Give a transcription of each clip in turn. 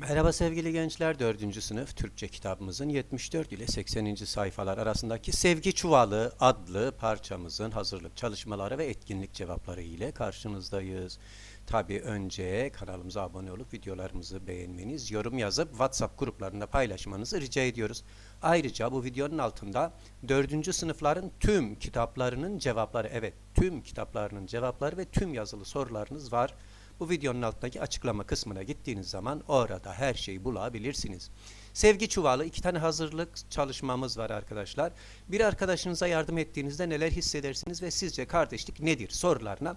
Merhaba sevgili gençler. 4. sınıf Türkçe kitabımızın 74 ile 80. sayfalar arasındaki Sevgi Çuvalı adlı parçamızın hazırlık çalışmaları ve etkinlik cevapları ile karşınızdayız. Tabi önce kanalımıza abone olup videolarımızı beğenmeniz, yorum yazıp WhatsApp gruplarında paylaşmanızı rica ediyoruz. Ayrıca bu videonun altında 4. sınıfların tüm kitaplarının cevapları, evet tüm kitaplarının cevapları ve tüm yazılı sorularınız var. Bu videonun altındaki açıklama kısmına gittiğiniz zaman orada her şeyi bulabilirsiniz. Sevgi çuvalı iki tane hazırlık çalışmamız var arkadaşlar. Bir arkadaşınıza yardım ettiğinizde neler hissedersiniz ve sizce kardeşlik nedir sorularına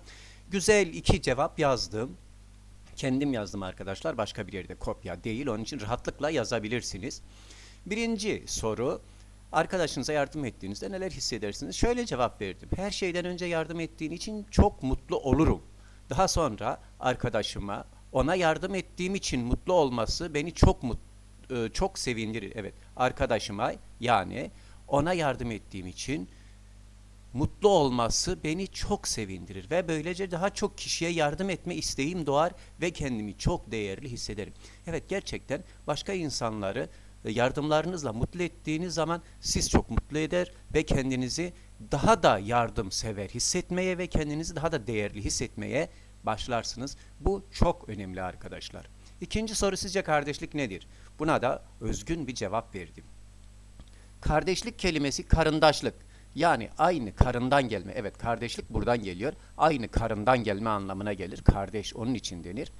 güzel iki cevap yazdım. Kendim yazdım arkadaşlar. Başka bir yerde kopya değil. Onun için rahatlıkla yazabilirsiniz. Birinci soru. Arkadaşınıza yardım ettiğinizde neler hissedersiniz? Şöyle cevap verdim. Her şeyden önce yardım ettiğin için çok mutlu olurum. Daha sonra arkadaşıma ona yardım ettiğim için mutlu olması beni çok mut, e, çok sevindirir. Evet, arkadaşıma yani ona yardım ettiğim için mutlu olması beni çok sevindirir ve böylece daha çok kişiye yardım etme isteğim doğar ve kendimi çok değerli hissederim. Evet gerçekten başka insanları e, yardımlarınızla mutlu ettiğiniz zaman siz çok mutlu eder ve kendinizi daha da yardımsever hissetmeye ve kendinizi daha da değerli hissetmeye başlarsınız. Bu çok önemli arkadaşlar. İkinci soru sizce kardeşlik nedir? Buna da özgün bir cevap verdim. Kardeşlik kelimesi karındaşlık. Yani aynı karından gelme. Evet kardeşlik buradan geliyor. Aynı karından gelme anlamına gelir. Kardeş onun için denir.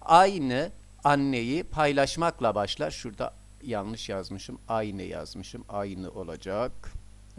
Aynı anneyi paylaşmakla başlar. Şurada yanlış yazmışım. Aynı yazmışım. Aynı olacak.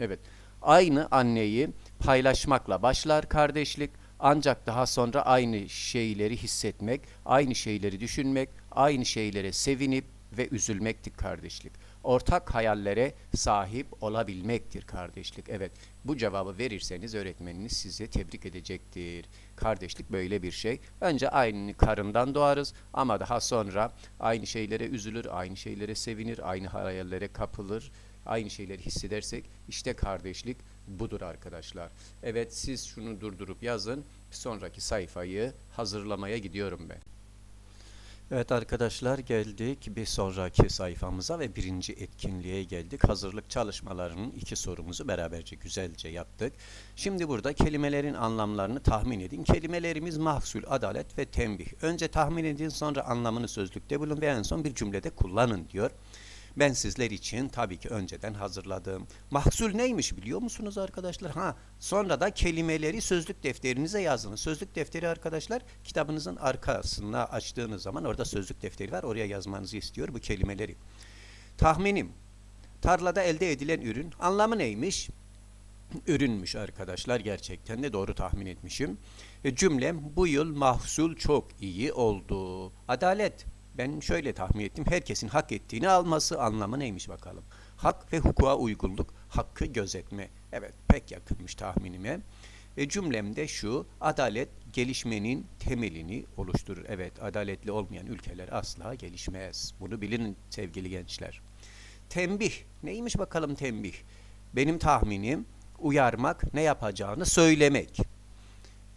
Evet. Aynı anneyi paylaşmakla başlar kardeşlik. Ancak daha sonra aynı şeyleri hissetmek, aynı şeyleri düşünmek, aynı şeylere sevinip ve üzülmektir kardeşlik. Ortak hayallere sahip olabilmektir kardeşlik. Evet, bu cevabı verirseniz öğretmeniniz sizi tebrik edecektir. Kardeşlik böyle bir şey. Önce aynı karından doğarız ama daha sonra aynı şeylere üzülür, aynı şeylere sevinir, aynı hayallere kapılır, aynı şeyleri hissedersek işte kardeşlik budur arkadaşlar. Evet siz şunu durdurup yazın. Sonraki sayfayı hazırlamaya gidiyorum ben. Evet arkadaşlar geldik bir sonraki sayfamıza ve birinci etkinliğe geldik. Hazırlık çalışmalarının iki sorumuzu beraberce güzelce yaptık. Şimdi burada kelimelerin anlamlarını tahmin edin. Kelimelerimiz mahsul, adalet ve tembih. Önce tahmin edin sonra anlamını sözlükte bulun ve en son bir cümlede kullanın diyor. Ben sizler için tabii ki önceden hazırladım. Mahsul neymiş biliyor musunuz arkadaşlar? Ha, sonra da kelimeleri sözlük defterinize yazın. Sözlük defteri arkadaşlar kitabınızın arkasına açtığınız zaman orada sözlük defteri var. Oraya yazmanızı istiyor bu kelimeleri. Tahminim. Tarlada elde edilen ürün anlamı neymiş? Ürünmüş arkadaşlar gerçekten de doğru tahmin etmişim. E, cümlem bu yıl mahsul çok iyi oldu. Adalet ben şöyle tahmin ettim. Herkesin hak ettiğini alması anlamı neymiş bakalım. Hak ve hukuka uygunluk, hakkı gözetme. Evet pek yakınmış tahminime. E, cümlemde şu, adalet gelişmenin temelini oluşturur. Evet, adaletli olmayan ülkeler asla gelişmez. Bunu bilin sevgili gençler. Tembih, neymiş bakalım tembih? Benim tahminim uyarmak, ne yapacağını söylemek.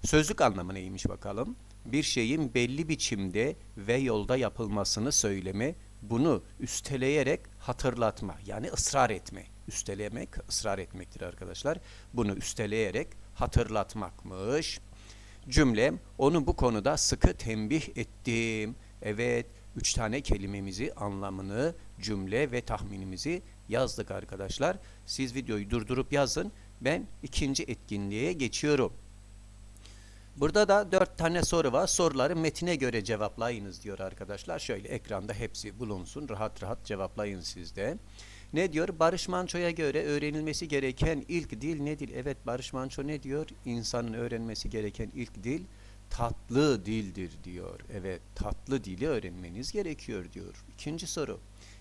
Sözlük anlamı neymiş bakalım? Bir şeyin belli biçimde ve yolda yapılmasını söyleme, bunu üsteleyerek hatırlatma yani ısrar etme. Üstelemek ısrar etmektir arkadaşlar. Bunu üsteleyerek hatırlatmakmış. Cümlem onu bu konuda sıkı tembih ettim. Evet, üç tane kelimemizi, anlamını, cümle ve tahminimizi yazdık arkadaşlar. Siz videoyu durdurup yazın. Ben ikinci etkinliğe geçiyorum. Burada da dört tane soru var. Soruları metine göre cevaplayınız diyor arkadaşlar. Şöyle ekranda hepsi bulunsun. Rahat rahat cevaplayın siz de. Ne diyor? Barış Manço'ya göre öğrenilmesi gereken ilk dil nedir? Evet Barış Manço ne diyor? İnsanın öğrenmesi gereken ilk dil tatlı dildir diyor. Evet tatlı dili öğrenmeniz gerekiyor diyor. İkinci soru.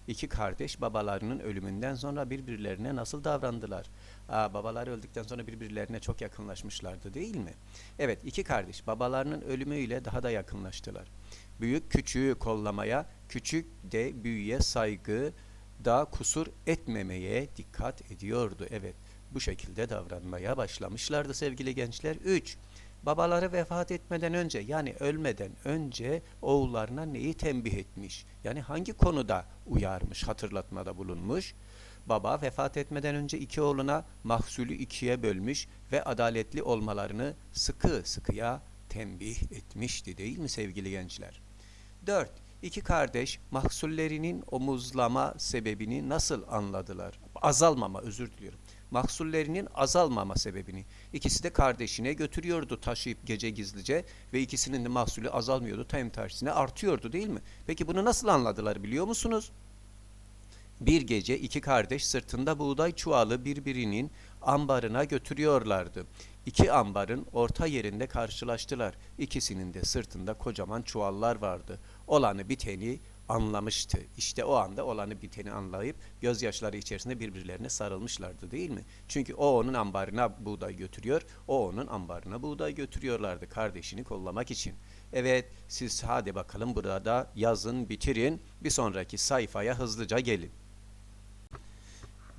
İki kardeş babalarının ölümünden sonra birbirlerine nasıl davrandılar? Aa, babaları öldükten sonra birbirlerine çok yakınlaşmışlardı değil mi? Evet iki kardeş babalarının ölümüyle daha da yakınlaştılar. Büyük küçüğü kollamaya, küçük de büyüye saygı da kusur etmemeye dikkat ediyordu. Evet bu şekilde davranmaya başlamışlardı sevgili gençler. 3. babaları vefat etmeden önce yani ölmeden önce oğullarına neyi tembih etmiş? Yani hangi konuda uyarmış, hatırlatmada bulunmuş? Baba vefat etmeden önce iki oğluna mahsulü ikiye bölmüş ve adaletli olmalarını sıkı sıkıya tembih etmişti değil mi sevgili gençler? 4. İki kardeş mahsullerinin omuzlama sebebini nasıl anladılar? Azalmama özür diliyorum. Mahsullerinin azalmama sebebini. İkisi de kardeşine götürüyordu taşıyıp gece gizlice ve ikisinin de mahsulü azalmıyordu. Tam tersine artıyordu değil mi? Peki bunu nasıl anladılar biliyor musunuz? Bir gece iki kardeş sırtında buğday çuvalı birbirinin ambarına götürüyorlardı. İki ambarın orta yerinde karşılaştılar. İkisinin de sırtında kocaman çuvallar vardı. Olanı biteni anlamıştı. İşte o anda olanı biteni anlayıp gözyaşları içerisinde birbirlerine sarılmışlardı değil mi? Çünkü o onun ambarına buğday götürüyor, o onun ambarına buğday götürüyorlardı kardeşini kollamak için. Evet siz hadi bakalım burada yazın bitirin bir sonraki sayfaya hızlıca gelin.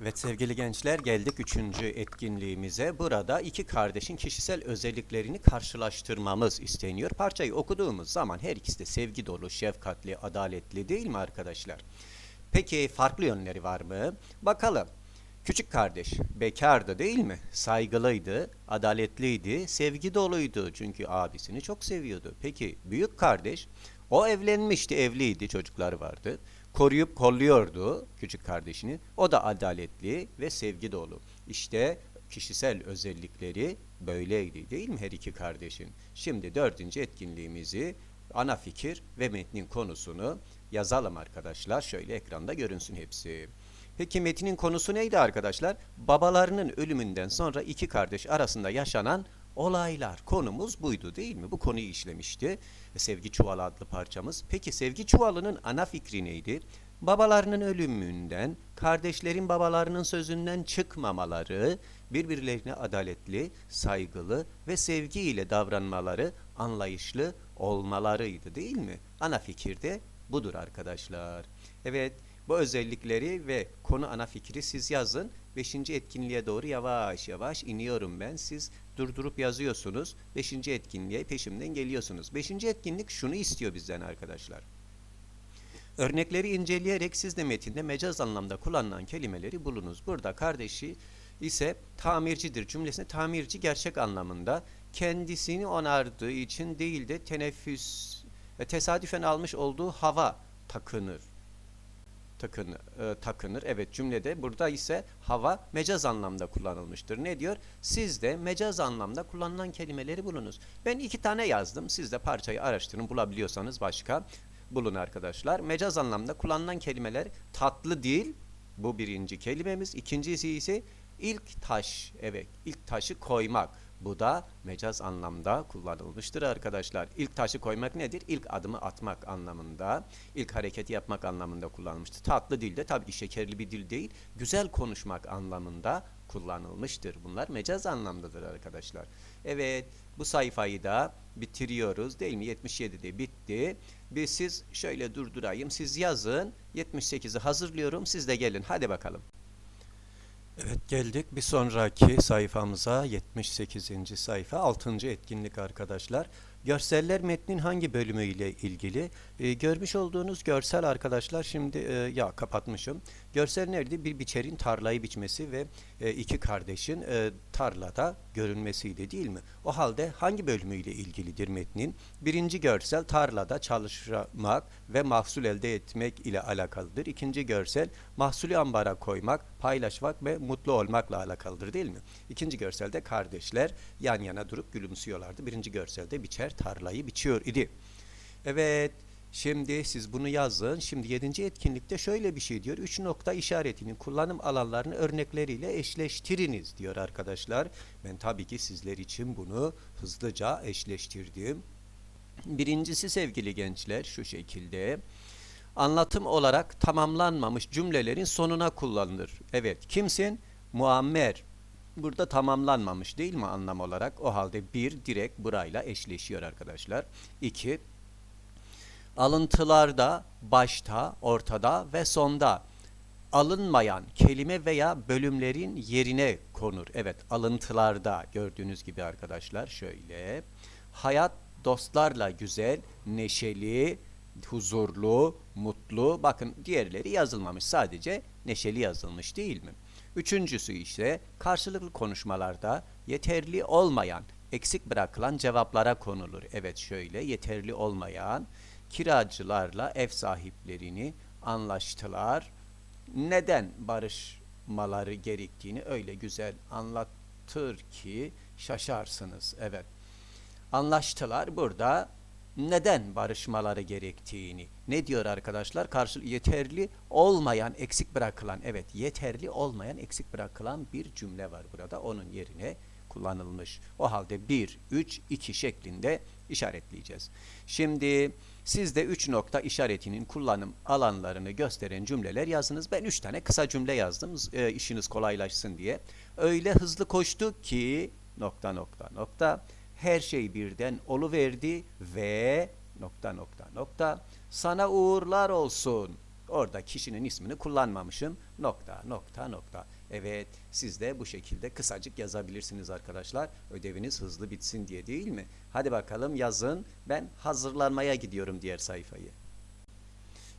Evet sevgili gençler geldik üçüncü etkinliğimize. Burada iki kardeşin kişisel özelliklerini karşılaştırmamız isteniyor. Parçayı okuduğumuz zaman her ikisi de sevgi dolu, şefkatli, adaletli değil mi arkadaşlar? Peki farklı yönleri var mı? Bakalım. Küçük kardeş bekardı değil mi? Saygılıydı, adaletliydi, sevgi doluydu. Çünkü abisini çok seviyordu. Peki büyük kardeş o evlenmişti, evliydi, çocukları vardı. Koruyup kolluyordu küçük kardeşini. O da adaletli ve sevgi dolu. İşte kişisel özellikleri böyleydi değil mi her iki kardeşin? Şimdi dördüncü etkinliğimizi ana fikir ve metnin konusunu yazalım arkadaşlar. Şöyle ekranda görünsün hepsi. Peki metinin konusu neydi arkadaşlar? Babalarının ölümünden sonra iki kardeş arasında yaşanan olaylar. Konumuz buydu değil mi? Bu konuyu işlemişti. Sevgi Çuvalı adlı parçamız. Peki Sevgi Çuvalı'nın ana fikri neydi? Babalarının ölümünden, kardeşlerin babalarının sözünden çıkmamaları, birbirlerine adaletli, saygılı ve sevgiyle davranmaları, anlayışlı olmalarıydı değil mi? Ana fikir de budur arkadaşlar. Evet, bu özellikleri ve konu ana fikri siz yazın. Beşinci etkinliğe doğru yavaş yavaş iniyorum ben. Siz durdurup yazıyorsunuz. Beşinci etkinliğe peşimden geliyorsunuz. Beşinci etkinlik şunu istiyor bizden arkadaşlar. Örnekleri inceleyerek siz de metinde mecaz anlamda kullanılan kelimeleri bulunuz. Burada kardeşi ise tamircidir cümlesinde tamirci gerçek anlamında kendisini onardığı için değil de teneffüs ve tesadüfen almış olduğu hava takınır takın, e, takınır. Evet cümlede burada ise hava mecaz anlamda kullanılmıştır. Ne diyor? Siz de mecaz anlamda kullanılan kelimeleri bulunuz. Ben iki tane yazdım. Siz de parçayı araştırın bulabiliyorsanız başka bulun arkadaşlar. Mecaz anlamda kullanılan kelimeler tatlı değil. Bu birinci kelimemiz. İkincisi ise ilk taş. Evet ilk taşı koymak. Bu da mecaz anlamda kullanılmıştır arkadaşlar. İlk taşı koymak nedir? İlk adımı atmak anlamında, ilk hareketi yapmak anlamında kullanılmıştır. Tatlı dilde tabii şekerli bir dil değil, güzel konuşmak anlamında kullanılmıştır. Bunlar mecaz anlamdadır arkadaşlar. Evet, bu sayfayı da bitiriyoruz değil mi? 77'de bitti. Bir siz şöyle durdurayım. Siz yazın. 78'i hazırlıyorum. Siz de gelin. Hadi bakalım. Evet geldik bir sonraki sayfamıza 78. sayfa 6. etkinlik arkadaşlar. Görseller metnin hangi bölümü ile ilgili? Ee, görmüş olduğunuz görsel arkadaşlar şimdi e, ya kapatmışım. Görsel nerede? Bir biçerin tarlayı biçmesi ve e, iki kardeşin e, tarlada görünmesiydi değil mi? O halde hangi bölümü ile ilgilidir metnin? Birinci görsel tarlada çalışmak ve mahsul elde etmek ile alakalıdır. İkinci görsel mahsulü ambara koymak, paylaşmak ve mutlu olmakla alakalıdır değil mi? İkinci görselde kardeşler yan yana durup gülümsüyorlardı. Birinci görselde biçer tarlayı biçiyor idi. Evet. Şimdi siz bunu yazın. Şimdi yedinci etkinlikte şöyle bir şey diyor. Üç nokta işaretinin kullanım alanlarını örnekleriyle eşleştiriniz diyor arkadaşlar. Ben tabii ki sizler için bunu hızlıca eşleştirdim. Birincisi sevgili gençler şu şekilde. Anlatım olarak tamamlanmamış cümlelerin sonuna kullanılır. Evet kimsin? Muammer. Burada tamamlanmamış değil mi anlam olarak? O halde bir direkt burayla eşleşiyor arkadaşlar. İki Alıntılarda başta, ortada ve sonda alınmayan kelime veya bölümlerin yerine konur. Evet, alıntılarda gördüğünüz gibi arkadaşlar şöyle. Hayat dostlarla güzel, neşeli, huzurlu, mutlu. Bakın diğerleri yazılmamış. Sadece neşeli yazılmış değil mi? Üçüncüsü ise karşılıklı konuşmalarda yeterli olmayan, eksik bırakılan cevaplara konulur. Evet şöyle yeterli olmayan kiracılarla ev sahiplerini anlaştılar. Neden barışmaları gerektiğini öyle güzel anlatır ki şaşarsınız. Evet. Anlaştılar burada neden barışmaları gerektiğini. Ne diyor arkadaşlar? Karşı yeterli olmayan, eksik bırakılan, evet yeterli olmayan, eksik bırakılan bir cümle var burada. Onun yerine kullanılmış. O halde 1, 3, 2 şeklinde işaretleyeceğiz. Şimdi siz de 3 nokta işaretinin kullanım alanlarını gösteren cümleler yazınız. Ben 3 tane kısa cümle yazdım e, işiniz kolaylaşsın diye. Öyle hızlı koştu ki nokta nokta nokta her şey birden oluverdi ve nokta nokta nokta sana uğurlar olsun. Orada kişinin ismini kullanmamışım. Nokta nokta nokta. Evet siz de bu şekilde kısacık yazabilirsiniz arkadaşlar. Ödeviniz hızlı bitsin diye değil mi? Hadi bakalım yazın. Ben hazırlanmaya gidiyorum diğer sayfayı.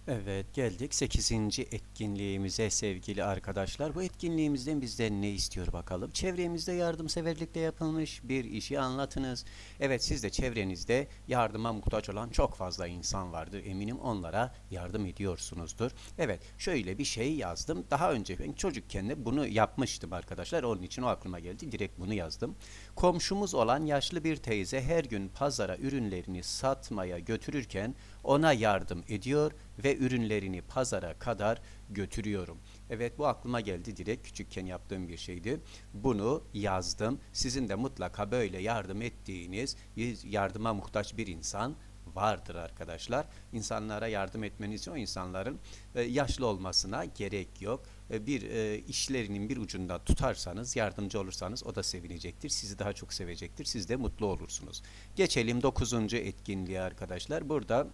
Evet geldik 8. etkinliğimize sevgili arkadaşlar. Bu etkinliğimizden bizden ne istiyor bakalım. Çevremizde yardımseverlikle yapılmış bir işi anlatınız. Evet siz de çevrenizde yardıma muhtaç olan çok fazla insan vardır. Eminim onlara yardım ediyorsunuzdur. Evet şöyle bir şey yazdım. Daha önce ben çocukken de bunu yapmıştım arkadaşlar. Onun için o aklıma geldi. Direkt bunu yazdım. Komşumuz olan yaşlı bir teyze her gün pazara ürünlerini satmaya götürürken ona yardım ediyor ve ürünlerini pazara kadar götürüyorum. Evet bu aklıma geldi direkt küçükken yaptığım bir şeydi. Bunu yazdım. Sizin de mutlaka böyle yardım ettiğiniz, yardıma muhtaç bir insan vardır arkadaşlar. İnsanlara yardım etmeniz o insanların e, yaşlı olmasına gerek yok. E, bir e, işlerinin bir ucunda tutarsanız, yardımcı olursanız o da sevinecektir. Sizi daha çok sevecektir. Siz de mutlu olursunuz. Geçelim 9. etkinliğe arkadaşlar. Burada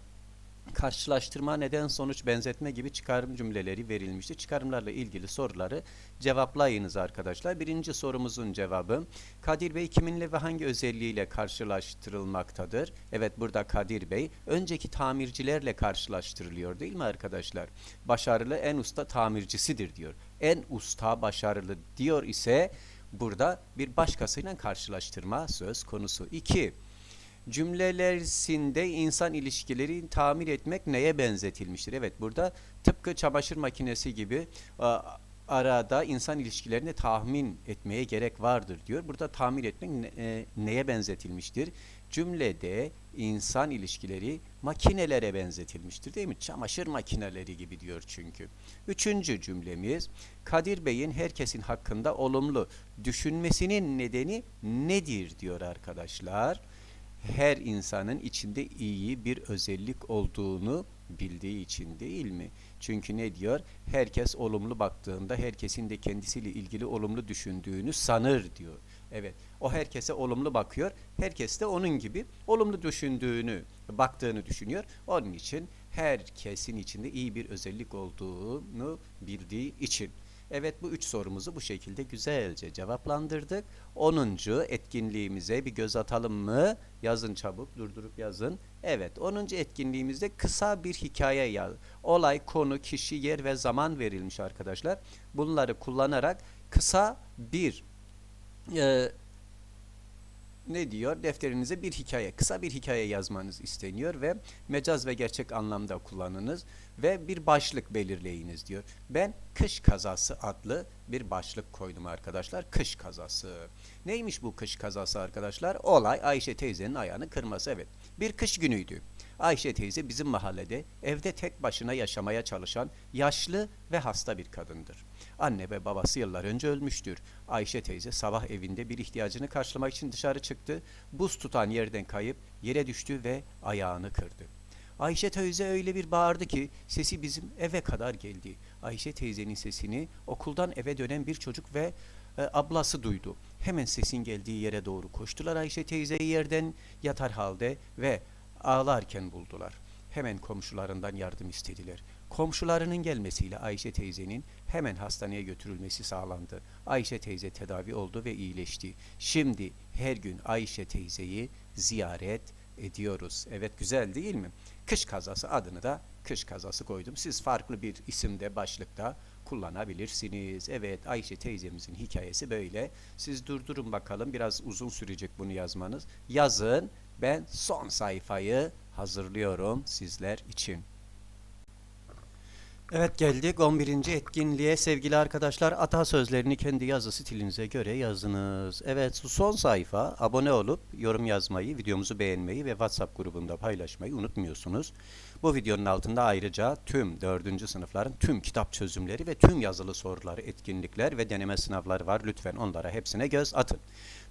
karşılaştırma, neden, sonuç, benzetme gibi çıkarım cümleleri verilmişti. Çıkarımlarla ilgili soruları cevaplayınız arkadaşlar. Birinci sorumuzun cevabı Kadir Bey kiminle ve hangi özelliğiyle karşılaştırılmaktadır? Evet burada Kadir Bey önceki tamircilerle karşılaştırılıyor değil mi arkadaşlar? Başarılı en usta tamircisidir diyor. En usta başarılı diyor ise burada bir başkasıyla karşılaştırma söz konusu. 2 cümlelersinde insan ilişkileri tamir etmek neye benzetilmiştir? Evet burada tıpkı çamaşır makinesi gibi arada insan ilişkilerini tahmin etmeye gerek vardır diyor. Burada tamir etmek e, neye benzetilmiştir? Cümlede insan ilişkileri makinelere benzetilmiştir değil mi? Çamaşır makineleri gibi diyor çünkü. Üçüncü cümlemiz Kadir Bey'in herkesin hakkında olumlu düşünmesinin nedeni nedir diyor arkadaşlar her insanın içinde iyi bir özellik olduğunu bildiği için değil mi? Çünkü ne diyor? Herkes olumlu baktığında herkesin de kendisiyle ilgili olumlu düşündüğünü sanır diyor. Evet. O herkese olumlu bakıyor. Herkes de onun gibi olumlu düşündüğünü, baktığını düşünüyor. Onun için herkesin içinde iyi bir özellik olduğunu bildiği için. Evet bu üç sorumuzu bu şekilde güzelce cevaplandırdık. 10. etkinliğimize bir göz atalım mı? Yazın çabuk durdurup yazın. Evet 10. etkinliğimizde kısa bir hikaye yaz. Olay, konu, kişi, yer ve zaman verilmiş arkadaşlar. Bunları kullanarak kısa bir e, ne diyor? Defterinize bir hikaye, kısa bir hikaye yazmanız isteniyor ve mecaz ve gerçek anlamda kullanınız ve bir başlık belirleyiniz diyor. Ben kış kazası adlı bir başlık koydum arkadaşlar. Kış kazası. Neymiş bu kış kazası arkadaşlar? Olay Ayşe teyzenin ayağını kırması. Evet. Bir kış günüydü. Ayşe teyze bizim mahallede evde tek başına yaşamaya çalışan yaşlı ve hasta bir kadındır. Anne ve babası yıllar önce ölmüştür. Ayşe teyze sabah evinde bir ihtiyacını karşılamak için dışarı çıktı. Buz tutan yerden kayıp yere düştü ve ayağını kırdı. Ayşe teyze öyle bir bağırdı ki sesi bizim eve kadar geldi. Ayşe teyzenin sesini okuldan eve dönen bir çocuk ve e, ablası duydu. Hemen sesin geldiği yere doğru koştular. Ayşe teyzeyi yerden yatar halde ve ağlarken buldular. hemen komşularından yardım istediler. Komşularının gelmesiyle Ayşe teyzenin hemen hastaneye götürülmesi sağlandı. Ayşe teyze tedavi oldu ve iyileşti. Şimdi her gün Ayşe teyzeyi ziyaret ediyoruz. Evet güzel değil mi? Kış kazası adını da kış kazası koydum. Siz farklı bir isimde başlıkta kullanabilirsiniz. Evet Ayşe teyzemizin hikayesi böyle. Siz durdurun bakalım biraz uzun sürecek bunu yazmanız. Yazın ben son sayfayı hazırlıyorum sizler için. Evet geldik 11. etkinliğe sevgili arkadaşlar atasözlerini kendi yazı stilinize göre yazınız. Evet son sayfa abone olup yorum yazmayı, videomuzu beğenmeyi ve WhatsApp grubunda paylaşmayı unutmuyorsunuz. Bu videonun altında ayrıca tüm 4. sınıfların tüm kitap çözümleri ve tüm yazılı soruları, etkinlikler ve deneme sınavları var. Lütfen onlara hepsine göz atın.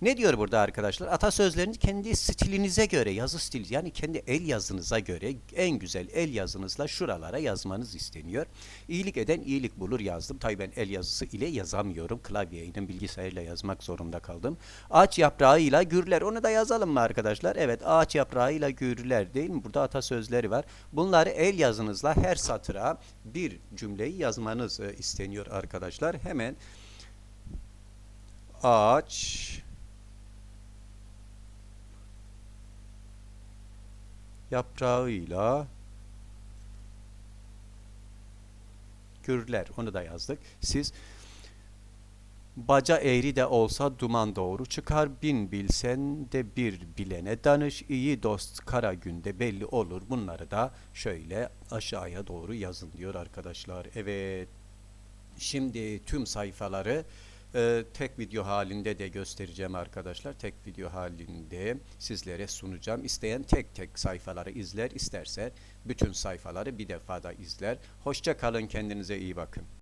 Ne diyor burada arkadaşlar? Atasözlerini kendi stilinize göre, yazı stili yani kendi el yazınıza göre en güzel el yazınızla şuralara yazmanız isteniyor. İyilik eden iyilik bulur yazdım. Tabii ben el yazısı ile yazamıyorum. Klavyeyle bilgisayarla yazmak zorunda kaldım. Ağaç yaprağıyla gürler. Onu da yazalım mı arkadaşlar? Evet ağaç yaprağıyla gürler değil mi? Burada atasözleri var. Bunları el yazınızla her satıra bir cümleyi yazmanız e, isteniyor arkadaşlar. Hemen ağaç yaprağıyla gürler. Onu da yazdık. Siz baca eğri de olsa duman doğru çıkar. Bin bilsen de bir bilene danış. İyi dost kara günde belli olur. Bunları da şöyle aşağıya doğru yazın diyor arkadaşlar. Evet. Şimdi tüm sayfaları e, tek video halinde de göstereceğim arkadaşlar. Tek video halinde sizlere sunacağım. İsteyen tek tek sayfaları izler, isterse bütün sayfaları bir defada izler. Hoşça kalın, kendinize iyi bakın.